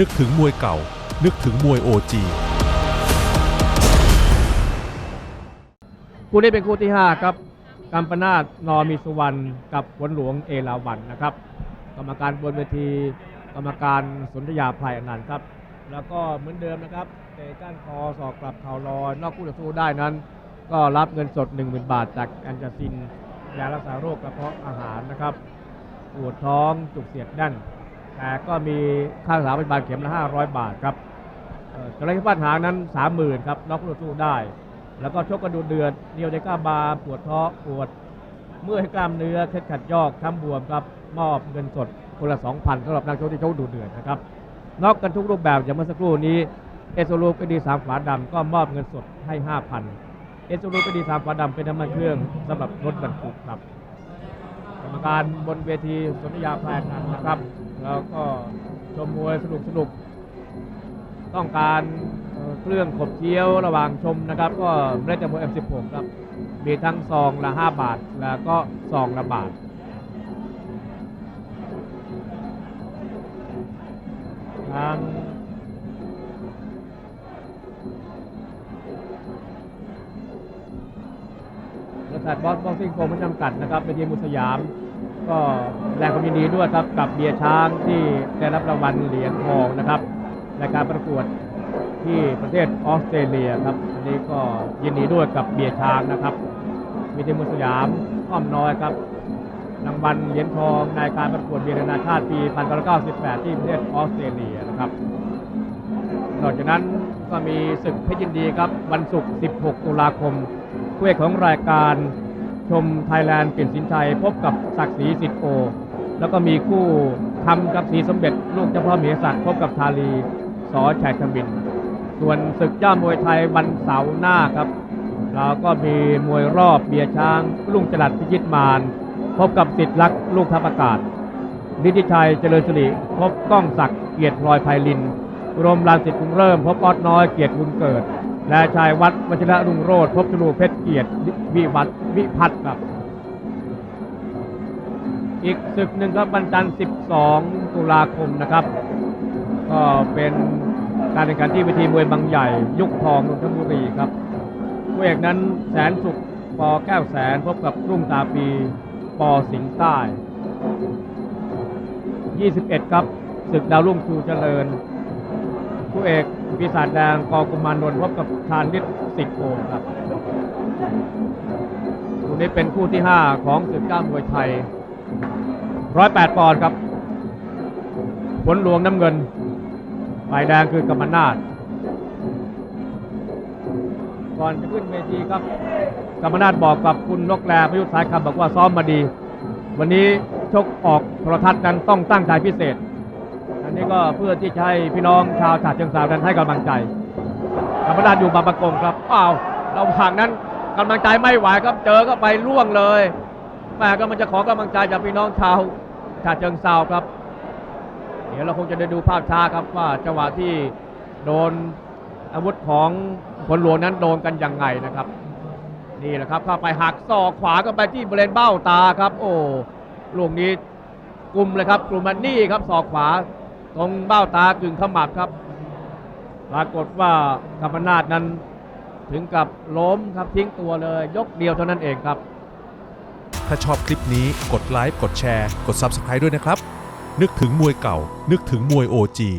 นึกถึงมวยเก่า นึกถึงมวยโอจีคู่นี้เป็นคู่ที่ 5 ครับกัมปนาตนอมีสุวรรณกับฝนหลวงเอราวันนะครับ กรรมการบนเวทีกรรมการสุนทยาไพรอนันต์ครับ แล้วก็เหมือนเดิมนะครับเตะก้านคอสอกกลับเข่าลอยนอกคู่ต่อสู้ได้นั้น ก็รับเงินสด 10,000 บาทจากแอนจาซินยารักษาโรคกระเพาะอาหารนะครับปวดท้องจุกเสียดแน่น แต่ก็มีค่ารักษาพยาบาลเข็มละ500 บาทครับเอ่อจระเข้ฟาดหางนั้น 30,000ครับน็อกคู่ต่อสู้ได้ แล้วก็ชกกันดูเดือดเนียวใจกล้าบาปวดท้อปวด เมื่อยกล้ามเนื้อเคล็ดขัดยอกช้ำบวมครับมอบเงินสดคนละ2,000สำหรับนักชกที่ชกดูเดือดนะครับนอกกันทุกรูปแบบอย่างเมื่อสักครู่นี้เอสโซลูปดีสามฝาดำก็มอบเงินสดให้ 5,000 เอสโซลูปดีสามฝาดำเป็นน้ำมันเครื่องสำหรับรถบรรทุกครับกรรมการบนเวทีสนธยาแพรนันนะครับ แล้วก็ชมมวยสนุกสนุกต้องการเครื่องขบเคี้ยวระหว่างชมนะครับ ก็เล่นจากมวย M16 ครับ มีทั้งซองละ 5 บาท แล้วก็ซองละบาททางบริษัทบอสบ็อกซิ่งโปรไม่จำกัดนะครับเป็นทีมมุสยาม ก็แรงความยินดีด้วยครับกับเบียร์ช้างที่ได้รับรางวัลเหรียญทองนะครับในการประกวดที่ประเทศออสเตรเลียครับอันนี้ก็ยินดีด้วยกับเบียร์ช้างนะครับมีทีมมุสยามอ้อมน้อยครับรางวัลเหรียญทองในการประกวดเบียร์นานาชาติปี1998 ที่ประเทศออสเตรเลียนะครับนอกจากนั้นก็มีศึกเพชรยินดีครับวันศุกร์ 16 ตุลาคมคู่เอกของรายการ ชมไทยแลนด์เปลี่ยนสินชัย พบกับศักดิ์ศรีสิทธิ์โอ แล้วก็มีคู่ทำกับศรีสมเด็จ ลูกเจ้าพ่อเหมียศักดิ์พบกับทาลีสอชัยธมิน ส่วนศึกเจ้ามวยไทยวันเสาร์หน้าครับ เราก็มีมวยรอบเบียร์ช้างลุงจรัดพิจิตมารพบกับสิทธิ์ลักษ์ลูกทัพอากาศนิติชัยเจริญสิริพบก้องศักดิ์เกียรติพลอยไพลินรวมรังสิตกรุงเริ่ม พบออดน้อยเกียรติบุญเกิด และชายวัดวชิระรุ่งโรธพบชลูเพชรเกียรติวิวัฒวิพัฒน์ครับ อีกศึกหนึ่งครับวันจันทร์12 ตุลาคมนะครับ ก็เป็นการแข่งขันที่เวทีมวยบางใหญ่ ยุคทองนนทบุรีครับคู่เอกนั้นแสนสุขปอแก้วแสนพบกับรุ่งตาปีปอสิงใต้ 21 ครับศึกดาวรุ่งชูเจริญ คู่เอกปีศาจแดงกอกุมารนนท์พบกับชาญฤทธิ์สิทธิ์โอครับคู่นี้เป็นคู่ที่ 5 ของศึกก้ามวยไทย 108 ปอนด์ครับผลหลวงน้ำเงินฝ่ายแดงคือกรรมนาศก่อนจะขึ้นเวทีครับกรรมนาศบอกกับคุณนกแรพยุทธ์สายคำบอกว่าซ้อมมาดี วันนี้ชกออกโทรทัศน์นั้นต้องตั้งใจพิเศษ นี้ก็เพื่อที่จะให้พี่น้องชาวฉะเชิงเทรานั้นให้กำลังใจกรรมนาศอยู่บางประกงครับอ้าวเราห่างนั้นกำลังใจไม่ไหวครับเจอก็ไปล่วงเลยแม่ก็มันจะขอกำลังใจจากพี่น้องชาวฉะเชิงเทราครับ เดี๋ยวเราคงจะได้ดูภาพช้าครับว่าจังหวะที่โดนอาวุธของผลหลวงนั้นโดนกันยังไงนะครับ นี่แหละครับเข้าไปหักศอกขวาก็ไปที่บริเวณเบ้าตาครับ โอ้ลูกนี้กลุ่มเลยครับกลุ่มมันนี่ครับศอกขวา ตรงเบ้าตากึ่งขมับครับ ปรากฏว่ากรรมนาศนั้นถึงกับล้มครับทิ้งตัวเลย ยกเดียวเท่านั้นเองครับ ถ้าชอบคลิปนี้กดไลค์กดแชร์ กด Subscribe ด้วยนะครับ นึกถึงมวยเก่า นึกถึงมวยโอจี